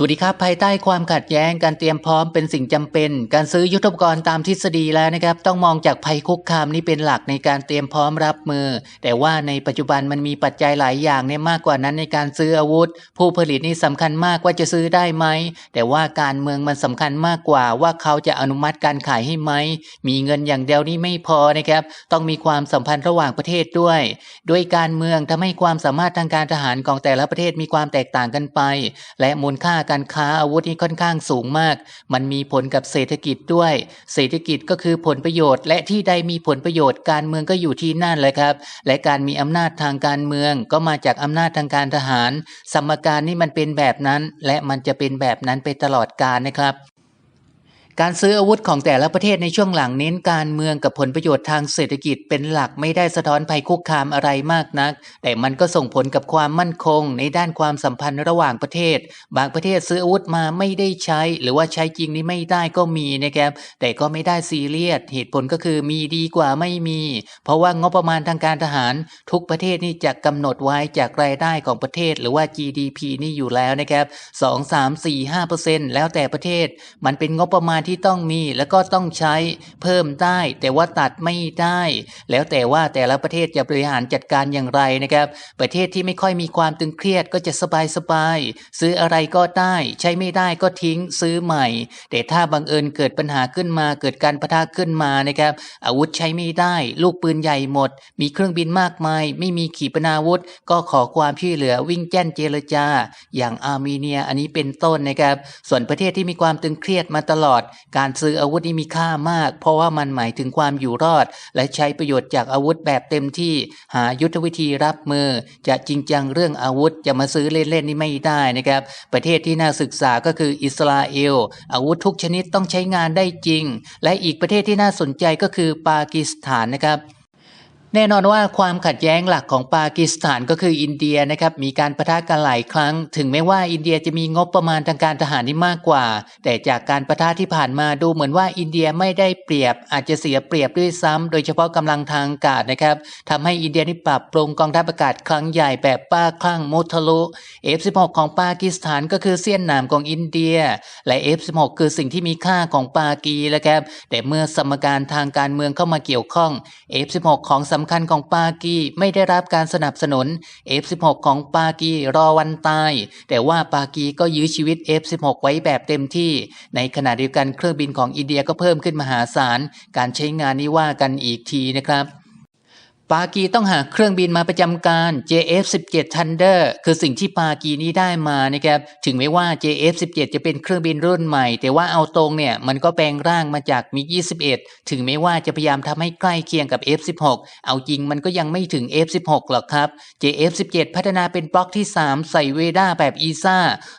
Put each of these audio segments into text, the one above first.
สวัสดีครับภายใต้ความขัดแย้งการเตรียมพร้อมเป็นสิ่งจำเป็น การซื้อยุทธปกรณ์ตามทฤษฎีแล้วนะครับ ต้องมองจากภัยคุกคามนี่เป็นหลักในการเตรียมพร้อมรับมือ แต่ว่าในปัจจุบันมันมีปัจจัยหลายอย่างเนี่ยมากกว่านั้นในการซื้ออาวุธ ผู้ผลิตนี่สำคัญมากว่าจะซื้อได้ไหมแต่ว่าการเมืองมันสำคัญมากกว่าว่าเขาจะอนุมัติการขายให้ไหมมีเงินอย่างเดียวนี่ไม่พอนะครับ ต้องมีความสัมพันธ์ระหว่างประเทศด้วย ด้วยการเมืองทำให้ความสามารถทางการทหารของแต่ละประเทศมีความแตกต่างกันไป และมูลค่าการค้าอาวุธนี่ค่อนข้างสูงมาก มันมีผลกับเศรษฐกิจด้วย เศรษฐกิจก็คือผลประโยชน์ และที่ใดมีผลประโยชน์การเมืองก็อยู่ที่นั่นเลยครับ และการมีอำนาจทางการเมืองก็มาจากอำนาจทางการทหาร สมการนี่มันเป็นแบบนั้น และมันจะเป็นแบบนั้นไปตลอดกาลนะครับ การซื้ออาวุธของแต่ละประเทศในช่วงหลังเน้นการเมืองกับผลประโยชน์ทางเศรษฐกิจเป็นหลักไม่ได้สะท้อนภัยคุกคามอะไรมากนัก แต่มันก็ส่งผลกับความมั่นคง ในด้านความสัมพันธ์ระหว่างประเทศ บางประเทศซื้ออาวุธมาไม่ได้ใช้ หรือว่าใช้จริงนี่ไม่ได้ก็มีนะครับแต่ก็ไม่ได้ซีเรียสเหตุผลก็คือมีดีกว่าไม่มี เพราะว่างบประมาณทางการทหาร ทุกประเทศนี่จะกำหนดไว้จากรายได้ของประเทศ หรือว่า GDP นี่อยู่แล้วนะครับ2 3 4 5เปอร์เซ็นต์แล้วแต่ประเทศ มันเป็นงบประมาณที่ต้องมีแล้วก็ต้องใช้เพิ่มได้ แต่ว่าตัดไม่ได้ แล้วแต่ว่าแต่ละประเทศจะบริหารจัดการอย่างไรนะครับ ประเทศที่ไม่ค่อยมีความตึงเครียดก็จะสบายสบายๆซื้ออะไรก็ได้ ใช้ไม่ได้ก็ทิ้งซื้อใหม่ แต่ถ้าบังเอิญเกิดปัญหาขึ้นมาเกิดการประทะขึ้นมานะครับ อาวุธใช้ไม่ได้ ลูกปืนใหญ่หมด มีเครื่องบินมากมาย ไม่มีขีปนาวุธ ก็ขอความช่วยเหลือวิ่งแจ้นเจรจา อย่างอาร์เมเนียอันนี้เป็นต้นนะครับ ส่วนประเทศที่มีความตึงเครียดมาตลอดการซื้ออาวุธนี่มีค่ามาก เพราะว่ามันหมายถึงความอยู่รอด และใช้ประโยชน์จากอาวุธแบบเต็มที่หายุทธวิธีรับมือ จะจริงจังเรื่องอาวุธจะมาซื้อเล่นๆนี่ไม่ได้นะครับ ประเทศที่น่าศึกษาก็คืออิสราเอล อาวุธทุกชนิดต้องใช้งานได้จริง และอีกประเทศที่น่าสนใจก็คือปากีสถานนะครับ แน่นอนว่าความขัดแย้งหลักของปากีสถานก็คืออินเดียนะครับมีการประทะกันหลายครั้ง ถึงแม้ว่าอินเดียจะมีงบประมาณทางการทหารที่มากกว่า แต่จากการประทะที่ผ่านมาดูเหมือนว่าอินเดียไม่ได้เปรียบ อาจจะเสียเปรียบด้วยซ้ำโดยเฉพาะกำลังทางอากาศนะครับทำให้อินเดียนี่ปรับปรุงกองทัพอากาศครั้งใหญ่แบบป้าคลั่งมุทะลุ F16 ของปากีสถานก็คือเสี้ยนหนามของอินเดีย และ F16 คือสิ่งที่มีค่าของปากีแล้วครับแต่เมื่อสมการทางการเมืองเข้ามาเกี่ยวข้อง F16 ของสำคัญของปากีไม่ได้รับการสนับสนุน F16 ของปากีรอวันตาย แต่ว่าปากีก็ยื้อชีวิต F16 ไว้แบบเต็มที่ ในขณะเดียวกันเครื่องบินของอินเดียก็เพิ่มขึ้นมหาศาล การใช้งานนี้ว่ากันอีกทีนะครับ ปากีต้องหาเครื่องบินมาประจำการ JF-17 Thunder คือสิ่งที่ปากีนี้ได้มานะครับ ถึงแม้ว่า JF-17 จะเป็นเครื่องบินรุ่นใหม่ แต่ว่าเอาตรงเนี่ย มันก็แปลงร่างมาจากมิก21 ถึงแม้ว่าจะพยายามทำให้ใกล้เคียงกับ F16 เอาจริงมันก็ยังไม่ถึง F16 หรอกครับ JF-17 พัฒนาเป็นบล็อกที่ 3 ใส่เวด้าแบบอีซ่า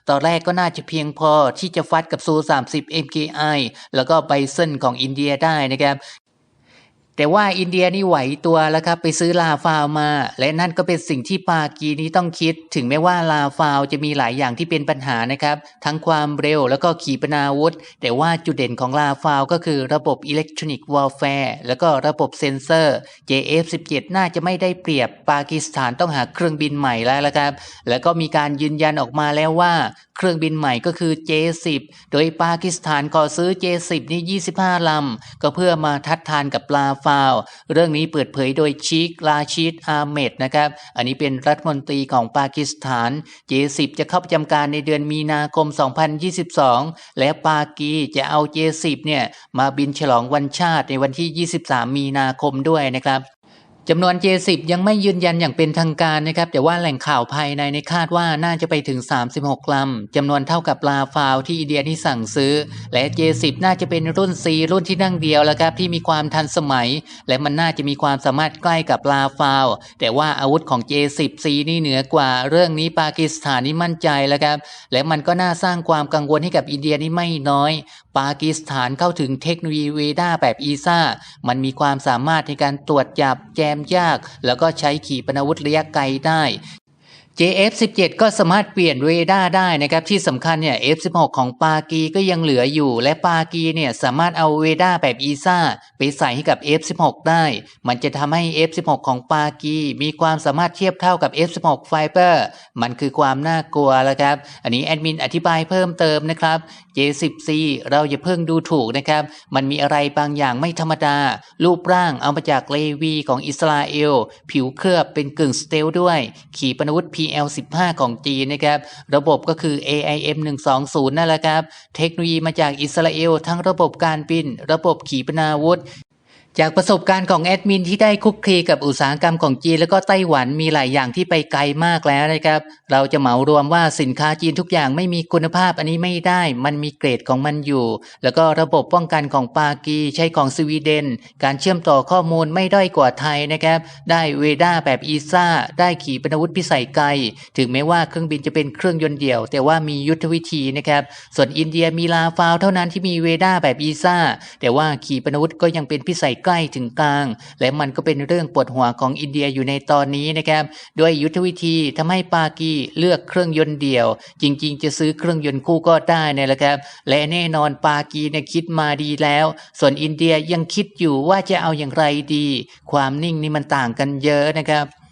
ตอนแรกก็น่าจะเพียงพอที่จะฟัดกับซู30 MKI แล้วก็ไบเซนของอินเดียได้นะครับ แต่ว่าอินเดียนี่ไหวตัวแล้วครับไปซื้อลาฟาวมา และนั่นก็เป็นสิ่งที่ปากีนี้ต้องคิด ถึงแม้ว่าลาฟาวจะมีหลายอย่างที่เป็นปัญหานะครับ ทั้งความเร็วแล้วก็ขีปนาวุธ แต่ว่าจุดเด่นของลาฟาวก็คือระบบอิเล็กทรอนิกส์วอลแฟร์แล้วก็ระบบเซ็นเซอร์ JF17 น่าจะไม่ได้เปรียบปากีสถานต้องหาเครื่องบินใหม่แล้วละครับแล้วก็มีการยืนยันออกมาแล้วว่า เครื่องบินใหม่ก็คือ J10 โดยปากีสถานขอซื้อ J10 นี่ 25 ลำ ก็เพื่อมาทัดทานกับปลาฟาว เรื่องนี้เปิดเผยโดยชีคลาชิดอาเมดนะครับ อันนี้เป็นรัฐมนตรีของปากีสถาน J10 จะเข้าประจำการในเดือนมีนาคม 2022 และปากีจะเอา J10 เนี่ยมาบินฉลองวันชาติในวันที่ 23 มีนาคมด้วยนะครับ จำนวน J10 ยังไม่ยืนยันอย่างเป็นทางการนะครับ แต่ว่าแหล่งข่าวภายในในคาดว่าน่าจะไปถึง 36 ลำจำนวนเท่ากับลาฟาวที่อินเดียที่สั่งซื้อ และ J10 น่าจะเป็นรุ่น C รุ่นที่นั่งเดียวแล้วครับ ที่มีความทันสมัย และมันน่าจะมีความสามารถใกล้กับลาฟาว แต่ว่าอาวุธของ J10 C นี่เหนือกว่า เรื่องนี้ปากีสถานนี่มั่นใจแล้วครับ และมันก็น่าสร้างความกังวลให้กับอินเดียนี่ไม่น้อย ปากีสถานเข้าถึงเทคโนโลยีเวด้าแบบอีซ่ามันมีความสามารถในการตรวจจับแจมยาก แล้วก็ใช้ขีปนาวุธระยะไกลได้ JF17 ก็สามารถเปลี่ยนเรดาร์ได้นะครับ ที่สำคัญเนี่ย F16 ของปากีก็ยังเหลืออยู่ และปากีเนี่ยสามารถเอาเรดาร์แบบอีซ่าไปใส่ให้กับ F16 ได้ มันจะทำให้ F16 ของปากีมีความสามารถเทียบเท่ากับ F16 Fiber มันคือความน่ากลัวแล้วครับ อันนี้แอดมินอธิบายเพิ่มเติมนะครับ J10C เราอย่าเพิ่งดูถูกนะครับ มันมีอะไรบางอย่างไม่ธรรมดา รูปร่างเอามาจากเลวีของอิสราเอล ผิวเคลือบเป็นกึ่งสเตลด้วย ขีปนาวุธ PL15 ของจีนนะครับ ระบบก็คือ AIM 120นั่นแหละครับ เทคโนโลยีมาจากอิสราเอล ทั้งระบบการบิน ระบบขีปนาวุธ จากประสบการณ์ของแอดมินที่ได้คุกคีกับอุตสาหกรรมของจีน แล้วก็ไต้หวันมีหลายอย่างที่ไปไกลมากแล้วนะครับ เราจะเหมารวมว่าสินค้าจีนทุกอย่างไม่มีคุณภาพอันนี้ไม่ได้ มันมีเกรดของมันอยู่ แล้วก็ระบบป้องกันของปากีใช้ของสวีเดน การเชื่อมต่อข้อมูลไม่ด้อยกว่าไทยนะครับ ได้เวด้าแบบอีซ่าได้ขี่ปนาวุธพิสัยไกล ถึงแม้ว่าเครื่องบินจะเป็นเครื่องยนต์เดี่ยว แต่ว่ามียุทธวิธีนะครับ ส่วนอินเดียมีลาฟาวเท่านั้นที่มีเวด้าแบบอีซ่าแต่ว่าขี่ปนาวุธก็ยังเป็นพิสัยใกลกล้ถึงกลาง และมันก็เป็นเรื่องปวดหัวของอินเดียอยู่ในตอนนี้นะครับด้วยยุทธวิธีทำให้ปากีเลือกเครื่องยนต์เดี่ยว จริง ๆ จะซื้อเครื่องยนต์คู่ก็ได้เนี่ยแหละครับ และแน่นอนปากีเนี่ยคิดมาดีแล้ว ส่วนอินเดียยังคิดอยู่ว่าจะเอาอย่างไรดี ความนิ่งนี่มันต่างกันเยอะนะครับ